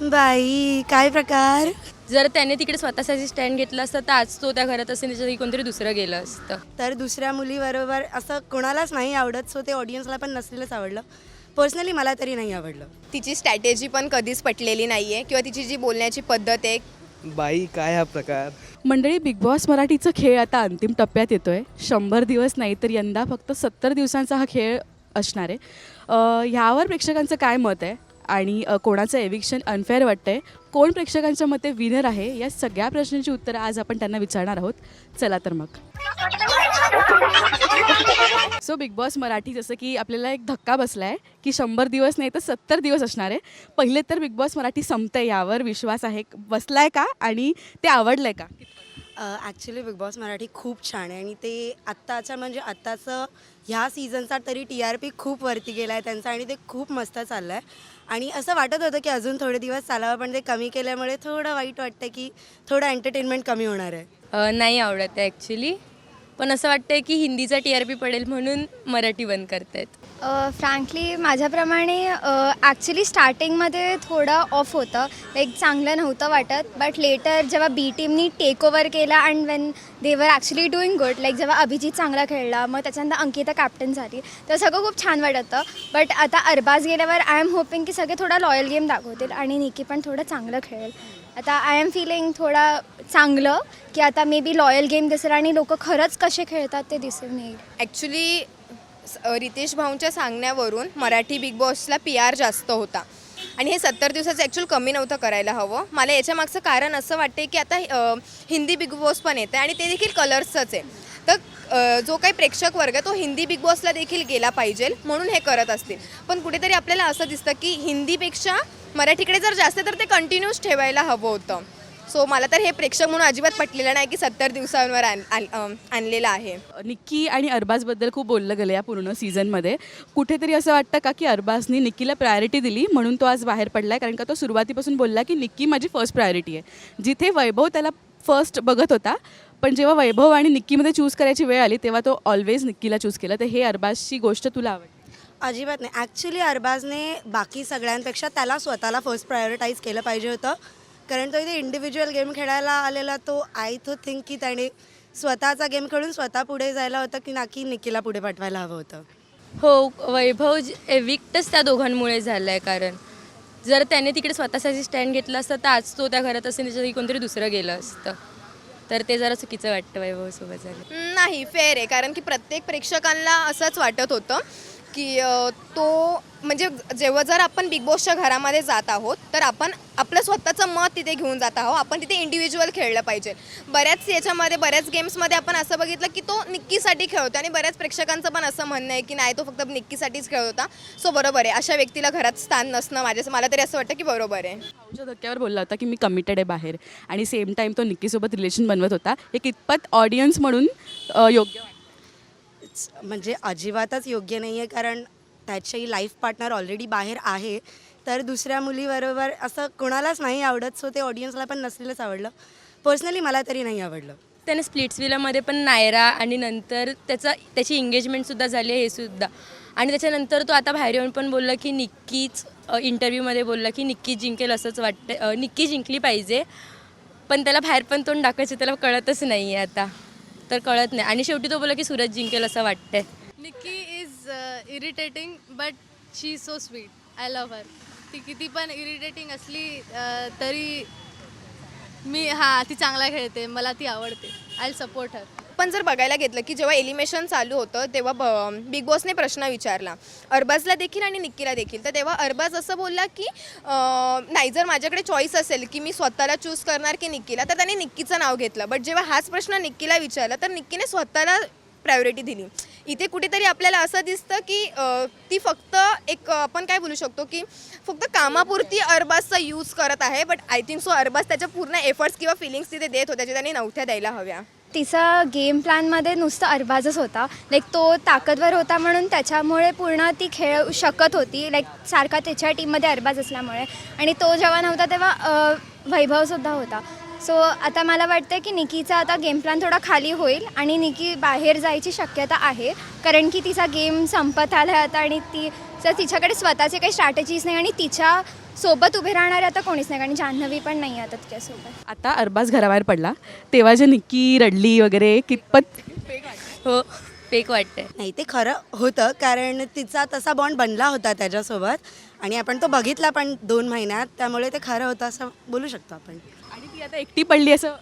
बाई काय प्रकार? जर त्याने तिकडे स्वतःसाठी स्टँड घेतलं असतं तर आज तो त्या घरात असेल त्याच्यासाठी कोणतरी दुसरं गेलं असतं. तर दुसऱ्या मुलीबरोबर असं कोणालाच नाही आवडत सो ते ऑडियन्सला पण नसलेलंच आवडलं. पर्सनली मला तरी नाही आवडलं. तिची स्ट्रॅटेजी पण कधीच पटलेली नाही आहे किंवा तिची जी बोलण्याची पद्धत आहे. बाई काय हा प्रकार? मंडळी बिग बॉस मराठीचं खेळ आता अंतिम टप्प्यात येतो आहे शंभर दिवस नाही तर यंदा फक्त सत्तर दिवसांचा हा खेळ असणार आहे. अ, ह्यावर प्रेक्षकांचं काय मत आहे? आणि कोणाचं एविक्शन अनफेअर वाटतंय कोण प्रेक्षकांच्या मते विनर आहे या सगळ्या प्रश्नांची उत्तरं आज आपण त्यांना विचारणार आहोत. चला तर मग. सो बिग बॉस मराठी जसं की आपल्याला एक धक्का बसला आहे की शंभर दिवस नाही तर सत्तर दिवस असणार आहे. पहिले तर बिग बॉस मराठी संपतंय यावर विश्वास आहे. बसलाय का? आणि ते आवडलंय का? ॲक्च्युली बिग बॉस मराठी खूप छान आहे आणि ते आत्ताच्या म्हणजे आत्ताचं ह्या सीझनचा तरी टी आर पी खूप वरती गेला आहे त्यांचा आणि ते खूप मस्त चाललं आहे आणि असं वाटत होतं की अजून थोडे दिवस चालावं पण ते कमी केल्यामुळे थोडं वाईट वाटतं की थोडं एंटरटेनमेंट कमी होणार आहे. नाही आवडत ॲक्च्युली पण असं वाटतंय की हिंदीचा टी आर पी पडेल म्हणून मराठी बंद करतायत. फ्रँकली माझ्याप्रमाणे ॲक्च्युली स्टार्टिंगमध्ये थोडं ऑफ होतं. लाईक चांगलं नव्हतं वाटत बट लेटर जेव्हा बी टीमनी टेक ओव्हर केला and when they're actually doing good like जेव्हा अभिजित चांगला खेळला मग त्याच्यानंतर अंकिता कॅप्टन झाली तर सगळं खूप छान वाटतं. बट आता अरबाज गेल्यावर आय एम होपिंग की सगळे थोडा लॉयल गेम दाखवतील आणि निकी पण थोडं चांगलं खेळेल. आता आय एम फिलिंग थोडा चांगलं की आता मे बी लॉयल गेम दिसेल आणि लोक खरंच कसे खेळतात ते दिसून येईल ॲक्च्युली रितेश भाऊंच्या सांगण्यावरून मराठी बिग बॉसला पी आर जास्त होता. आणि हे सत्तर दिवसाचं ॲक्च्युअल कमी नव्हतं करायला हवं. मला याच्या मागचं कारण असं वाटते की आता हिंदी बिग बॉस पण येतं आणि ते देखील कलर्सचंच आहे. तर जो काही प्रेक्षक वर्ग आहे तो हिंदी बिग बॉसला देखील गेला पाहिजे म्हणून हे करत असतील. पण कुठेतरी आपल्याला असं दिसतं की हिंदीपेक्षा मराठीकडे जर जास्त तर ते कंटिन्यूस ठेवायला हवं होतं. सो मला तर हे प्रेक्षक म्हणून अजिबात पटलेलं नाही की सत्तर दिवसांवर आण आण- आणलेलं आहे. निक्की आणि अरबाजबद्दल खूप बोललं गेलं या पूर्ण सीझनमध्ये कुठेतरी असं वाटतं का की अरबाजनी निक्कीला प्रायोरिटी दिली म्हणून तो आज बाहेर पडला आहे कारण का तो सुरुवातीपासून बोलला की निक्की माझी फर्स्ट प्रायोरिटी आहे. जिथे वैभव त्याला फर्स्ट बघत होता पण जेव्हा वैभव आणि निक्कीमध्ये चूज करायची वेळ आली तेव्हा तो ऑलवेज निक्कीला चूज केलं. तर हे अरबाजची गोष्ट तुला आवडते अजिबात नाही. ॲक्च्युली अरबाजने बाकी सगळ्यांपेक्षा त्याला स्वतःला फर्स्ट प्रायोरिटाईज केलं पाहिजे होतं. कारण तो इथे इंडिव्हिज्युअल गेम खेळायला आलेला तो आय थो थिंक की त्याने स्वतःचा गेम खेळून स्वतः पुढे जायला होतं की ना की निकीला पुढे पाठवायला हवं होतं. हो वैभव एविक्टच त्या दोघांमुळे झालं आहे कारण जर त्याने तिकडे स्वतःसाठी स्टँड घेतलं असतं तर आज तो त्या घरात असेल त्याच्यासाठी कोणतरी दुसरं गेलं असतं. तर ते जरा चुकीचं वाटतं वैभवसोबत झालं. नाही फेअर आहे. कारण की प्रत्येक प्रेक्षकांना असंच वाटत होतं. की तो म्हणजे जेव्हा जर आपण बिग बॉसच्या घरामध्ये जात आहोत तर आपण आपलं स्वतःचं मत तिथे घेऊन जात आहोत. आपण तिथे इंडिव्हिज्युअल खेळलं पाहिजे. बऱ्याच याच्यामध्ये बऱ्याच गेम्समध्ये आपण असं बघितलं की तो निक्कीसाठी खेळतो आणि बऱ्याच प्रेक्षकांचं पण असं म्हणणं आहे की नाही तो फक्त निक्कीसाठीच खेळत. होता सो बरोबर आहे. अशा व्यक्तीला घरात स्थान नसणं माझ्या मला तरी असं वाटतं की बरोबर आहे. भाऊच्या धक्क्यावर बोलला होता की मी कमिटेड आहे बाहेर. आणि सेम टाईम तो निक्कीसोबत रिलेशन बनवत होता. हे कितपत ऑडियन्स म्हणून योग्य म्हणजे अजिबातच योग्य नाही आहे कारण त्याची लाईफ पार्टनर ऑलरेडी बाहेर आहे. तर दुसऱ्या मुलीबरोबर असं कोणालाच नाही आवडत सो ते ऑडियन्सला पण नसलेलंच आवडलं. पर्सनली मला तरी नाही आवडलं. त्याने स्प्लिट्सविलामध्ये पण नायरा आणि नंतर त्याचा त्याची एंगेजमेंटसुद्धा झाली आहे हे सुद्धा. आणि त्याच्यानंतर तो आता बाहेर येऊन पण बोलला की निक्कीच इंटरव्ह्यूमध्ये बोलला की निक्की जिंकेल असंच वाटतं निक्की जिंकली पाहिजे. पण त्याला बाहेर पण तोंड टाकायचं त्याला कळतच नाही आहे आता. तर कळत नाही. आणि शेवटी तो बोला की सूरज जिंकेल असं वाटतंय. Nikki is irritating but she so sweet I love her ती किती पण इरिटेटिंग असली uh, तरी मी हां ती चांगला खेळते. मला ती आवडते. आय सपोर्ट हर आपण जर बघायला घेतलं की जेव्हा एलिमेशन चालू होतं तेव्हा ब बिग बॉसने प्रश्न विचारला. अरबाजला देखील आणि निक्कीला देखील. तर तेव्हा अरबाज असं बोलला की नाही जर माझ्याकडे चॉईस असेल की मी स्वतःला चूज करणार की निक्कीला तर त्याने निक्कीचं नाव घेतलं. बट जेव्हा हाच प्रश्न निक्कीला विचारला तर निक्कीने स्वतःला प्रायोरिटी दिली. इथे कुठेतरी आपल्याला असं दिसतं की ती फक्त एक आपण काय बोलू शकतो की फक्त कामापुरती अरबाजचा यूज करत आहे but I think so Arbaz त्याच्या पूर्ण एफर्ट्स किंवा फिलिंग्स तिथे देत होत्या ज्या त्याने नव्हत्या द्यायला हव्या. तिचा गेम प्लॅनमध्ये नुसतं अरबाजच होता. लाईक तो ताकदवर होता म्हणून त्याच्यामुळे पूर्ण ती खेळू शकत होती. लाईक सारखा त्याच्या टीममध्ये अरबाज असल्यामुळे. आणि तो जेव्हा नव्हता तेव्हा वैभवसुद्धा होता. सो आता मला वाटतं की निकीचा आता गेम प्लॅन थोडा खाली होईल आणि निकी बाहेर जायची शक्यता आहे. कारण की तिचा गेम संपत आला आता आणि ती तिच्याकडे स्वतःचे काही स्ट्रॅटेजीज नाही आणि तिच्या सोबत उभे राहणारे आता कोणीच नाही कारण जान्हवी पण नाही आहे आता तिच्यासोबत. आता अरबाज घराबाहेर पडला. तेव्हा जे निक्की रडली वगैरे कितपत हो फेक वाटतंय. नाही ते खरं होतं कारण तिचा तसा बॉन्ड बनला होता त्याच्यासोबत. आणि आपण तो बघितला पण दोन महिन्यात त्यामुळे ते खरं होतं असं बोलू शकतो आपण. आणि ती आता एकटी पडली असं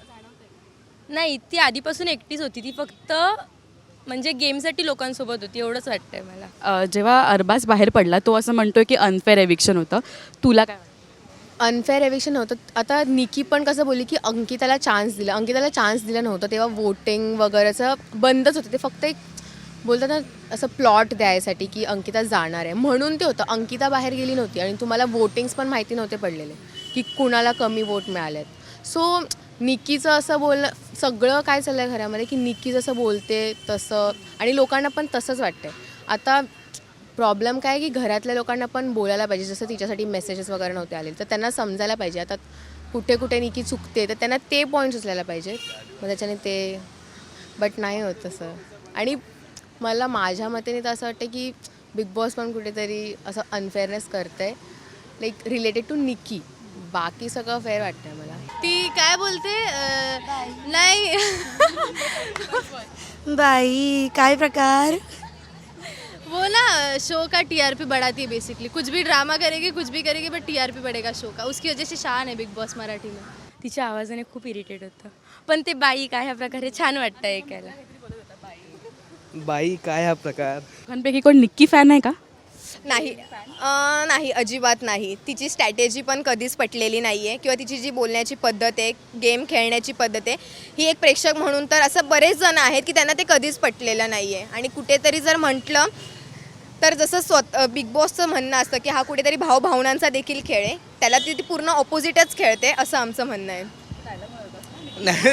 नाही ती आधीपासून एकटीच होती. ती फक्त म्हणजे गेमसाठी लोकांसोबत होती एवढंच वाटतंय मला. अ, जेव्हा अरबाज बाहेर पडला तो असं म्हणतोय की अनफेअर एविक्शन होतं. तुला काय वाटतं? अनफेअर एविक्शन होतं आता निकी पण कसं बोलली की अंकिताला चान्स दिला. अंकिताला चान्स दिला नव्हतं. तेव्हा वोटिंग वगैरेचं बंदच होतं. ते फक्त एक बोलतात ना असं प्लॉट द्यायसाठी की अंकिता जाणार आहे. म्हणून ते होतं. अंकिता बाहेर गेली नव्हती आणि तुम्हाला वोटिंग्स पण माहिती नव्हते पडलेले की कुणाला कमी वोट मिळालेत. सो निकीचं असं बोलणं सगळं काय चाललं आहे घरामध्ये की निकी जसं बोलते तसं आणि लोकांना पण तसंच वाटतंय. आता प्रॉब्लेम काय आहे की घरातल्या लोकांना पण बोलायला पाहिजे जसं तिच्यासाठी मेसेजेस वगैरे नव्हते आले तर त्यांना समजायला पाहिजे. आता कुठे कुठे निकी चुकते तर त्यांना ते पॉईंट्स उचलायला पाहिजे. मग त्याच्याने ते बट नाही होत तसं. आणि मला माझ्या मतेने तर असं वाटतं की बिग बॉस पण कुठेतरी असं अनफेअरनेस करतं आहे लाईक रिलेटेड टू निकी. बाकी सगळं फेअर वाटतंय मला. ती काय बोलते? अं, नाही. बाई काय प्रकार? वो ना शो का टीआरपी बढ़ाती है बेसिकली कुछ भी ड्रामा करेगी कुछ भी करेगी बट टीआरपी बढ़ेगा शो का. उसकी वजह से शान है बिग बॉस मराठी में. तिच्या आवाजाने खूप इरिटेट होतं. पण ते बाई काय ह्या प्रकारे छान वाटतं ऐकायला. बाई काय हा प्रकार? दोघांपैकी कोण निक्की फॅन आहे का? नाही. अं, नाही अजिबात नाही. तिची स्ट्रॅटेजी पण कधीच पटलेली नाही आहे किंवा तिची जी बोलण्याची पद्धत आहे गेम खेळण्याची पद्धत आहे ही एक प्रेक्षक म्हणून तर असं बरेच जण आहेत की त्यांना ते कधीच पटलेलं नाही आहे आणि कुठेतरी जर म्हटलं तर जसं स्वत बिग बॉसचं म्हणणं असतं की हा कुठेतरी भावभावनांचा देखील खेळ आहे त्याला ती ती पूर्ण ऑपोजिटच खेळते असं आमचं म्हणणं आहे. नाही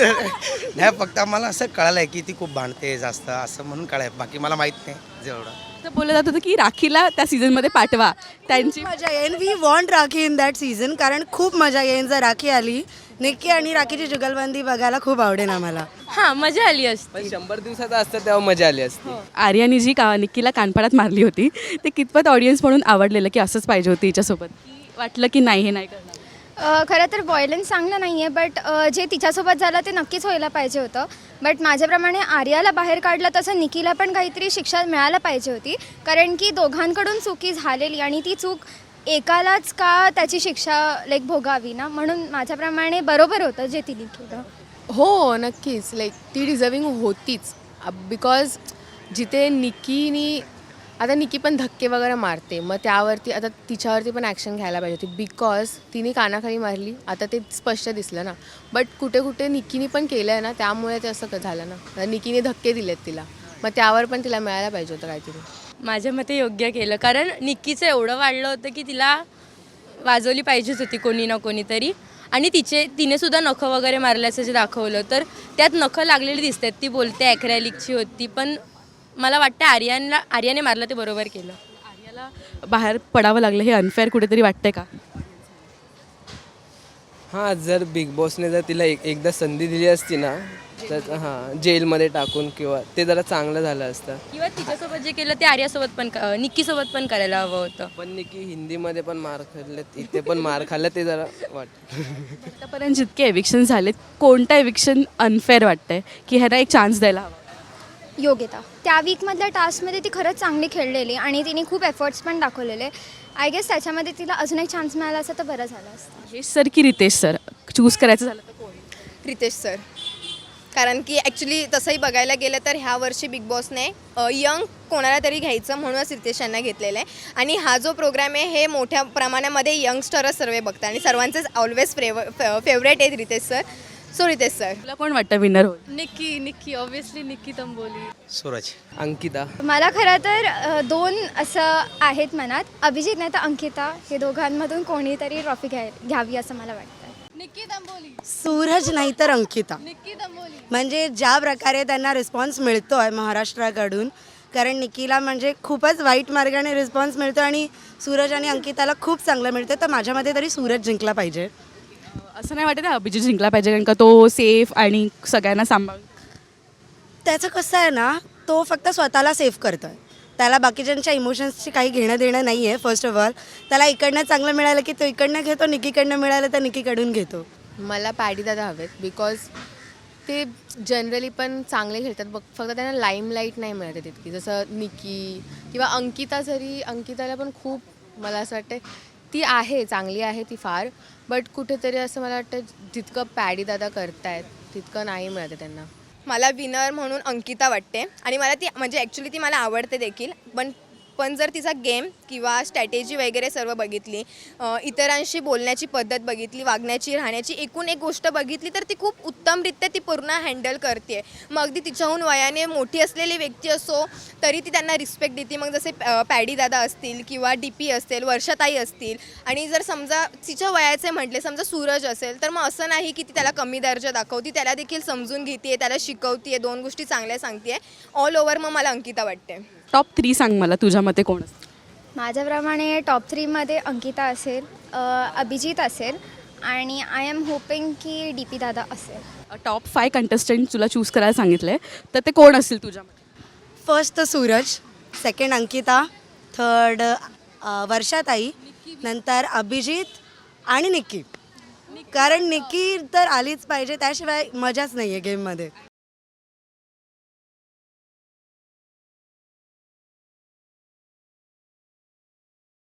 नाही, फक्त आम्हाला असं कळालं आहे की ती खूप भांडते जास्त असं म्हणून कळाय बाकी मला माहीत नाही जेवढं. तर बोललं जात होतं की राखीला त्या सीझनमध्ये पाठवा. त्यांची मजा येईल we want Rakhi in that season कारण खूप मजा येईल जर राखी आली. निक्की आणि राखीची जुगलबंदी बघायला खूप आवडेल आम्हाला. हां मजा आली असती. पण शंभर दिवसाचं असतं तेव्हा मजा आली असती. आर्यानी जी का निक्कीला कानपाडात मारली होती ते कितपत ऑडियन्स म्हणून आवडलेलं की असंच पाहिजे होतं हिच्यासोबत. की वाटलं की नाही हे नाही करणार. खरं तर व्हायलन्स चांगलं नाही आहे बट जे तिच्यासोबत झालं ते नक्कीच व्हायला पाहिजे होतं. बट माझ्याप्रमाणे आर्याला बाहेर काढलं तसं निकीला पण काहीतरी शिक्षा मिळायला पाहिजे होती. कारण की दोघांकडून चुकी झालेली आणि ती चूक एकालाच का त्याची शिक्षा लाईक भोगावी ना? म्हणून माझ्याप्रमाणे बरोबर होतं जे तिने केलं. हो नक्कीच. लाईक ती डिझर्विंग होतीच. Uh, बिकॉज जिथे निकीनी आता निकी पण धक्के वगैरे मारते. मग त्यावरती आता तिच्यावरती पण ॲक्शन घ्यायला पाहिजे होती. बिकॉज तिने कानाखाली मारली. आता ते स्पष्ट दिसलं ना. बट कुठे कुठे निकीने पण केलं आहे ना त्यामुळे ते असं झालं ना. आता निकीने धक्के दिलेत तिला. मग त्यावर पण तिला मिळायला पाहिजे होतं काहीतरी. माझ्या मते योग्य केलं. कारण निक्कीचं एवढं वाढलं होतं की तिला वाजवली पाहिजेच होती कोणी ना कोणीतरी. आणि तिचे तिने सुद्धा नखं वगैरे मारल्याचं जे दाखवलं तर त्यात नखं लागलेली दिसतात. ती बोलते ॲक्रॅलिकची होती. पण मला वाटतं आर्यानला आर्याने मारलं ते बरोबर केलं. आर्याला बाहेर पडावं लागलं हे अनफेअर कुठेतरी वाटतंय का? हां जर बिग बॉसने जर तिला एक एकदा संधी दिली असती ना तर हां जेलमध्ये टाकून किंवा ते जरा चांगलं झालं असतं. किंवा तिच्यासोबत जे केलं ते आर्यासोबत पण क- निक्कीसोबत पण करायला हवं होतं. पण निकी हिंदीमध्ये पण मार खाल्लेत इथे पण मार खाल्लं ते जरा वाटतं. आतापर्यंत जितके एविक्शन झालेत कोणतं एविक्शन अनफेअर वाटतंय? की ह्याला एक चान्स द्यायला हवा. योग्यता. त्या वीकमधल्या टास्कमध्ये ती खरंच चांगली खेळलेली आणि तिने खूप एफर्ट्स पण दाखवलेले. आय गेस त्याच्यामध्ये तिला अजून एक चान्स मिळाला असता तर बरं झालं असतं. सर की रितेश सर चूज करायचं झालं तर कोण? रितेश सर कारण की ॲक्च्युली तसंही बघायला गेलं तर ह्या वर्षी बिग बॉसने यंग कोणाला तरी घ्यायचं म्हणूनच रितेश यांना घेतलेलं आहे. आणि हा जो प्रोग्राम आहे हे मोठ्या प्रमाणामध्ये यंगस्टरच सर्व बघतात. आणि सर्वांचेच ऑलवेज फेव फेवरेट आहेत Ritesh sir so Ritesh sir तुला कोण वाटतं विनर होईल? निक्की निक्की ऑब्विसली निक्की तंबोली. सूरज अंकिता. मला खरं तर अ, दोन असं आहेत मनात. अभिजित नाही तर अंकिता. हे दोघांमधून कोणीतरी ट्रॉफी घ्याय घ्यावी असं मला वाटतं. निक्की तंबोली. सूरज नाही तर अंकिता. निक्की तंबोली. म्हणजे ज्या प्रकारे त्यांना रिस्पॉन्स मिळतो आहे महाराष्ट्राकडून कारण निकीला म्हणजे खूपच वाईट मार्गाने रिस्पॉन्स मिळतो आणि सूरज आणि अंकिताला खूप चांगलं मिळतं तर माझ्यामध्ये तरी सूरज जिंकला पाहिजे. असं नाही वाटत आहे अभिजित जिंकला पाहिजे कारण का तो सेफ आणि सगळ्यांना सांभाळ त्याचं कसं आहे ना तो फक्त स्वतःला सेफ करतो आहे त्याला बाकीच्यांच्या इमोशन्सची काही घेणं देणं नाही आहे फर्स्ट ऑफ ऑल त्याला इकडनं चांगलं मिळालं की तो इकडनं घेतो निकीकडनं मिळालं तर निकीकडून घेतो. मला पॅडी दादा हवेत बिकॉज ते जनरली पण चांगले खेळतात. बघ फक्त त्यांना लाईमलाईट नाही मिळत आहे तितकी. जसं निकी किंवा अंकिता जरी अंकिताला पण खूप मला असं वाटतं ती आहे चांगली आहे ती फार. बट कुठेतरी असं मला वाटतं जितकं पॅडी दादा करतायत तितकं नाही मिळत त्यांना. मला विनर म्हणून अंकिता वाटते. आणि मला ती म्हणजे ॲक्च्युली ती मला आवडते देखील. पण पण जर तिचा गेम किंवा स्ट्रॅटेजी वगैरे सर्व बघितली इतरांशी बोलण्याची पद्धत बघितली वागण्याची राहण्याची एकूण एक गोष्ट बघितली तर ती खूप उत्तमरित्या ती पूर्ण हँडल करते मग अगदी तिच्याहून वयाने मोठी असलेली व्यक्ती असो तरी ती त्यांना रिस्पेक्ट देते. मग जसे पॅडी दादा असतील किंवा डी पी असतील वर्षाताई असतील आणि जर समजा तिच्या वयाचे म्हटले समजा सूरज असेल तर मग असं नाही की ती त्याला कमी दर्जा दाखवते. त्याला देखील समजून घेते त्याला शिकवते दोन गोष्टी चांगल्या सांगते ऑल ओव्हर मग मला अंकिता वाटते. टॉप थ्री सांग मला तुझ्या मते कोण माझ्याप्रमाणे टॉप थ्रीमध्ये अंकिता असेल अ, अभिजित असेल आणि आय एम होपिंग की डी पी दादा असेल. टॉप फाय कंटेस्टंट तुला चूज करायला सांगितलं आहे तर ते कोण असतील तुझ्या मते? First Suraj second Ankita third वर्षाताई नंतर अभिजित आणि निक्की कारण निक्की तर आलीच पाहिजे त्याशिवाय मजाच नाही आहे गेममध्ये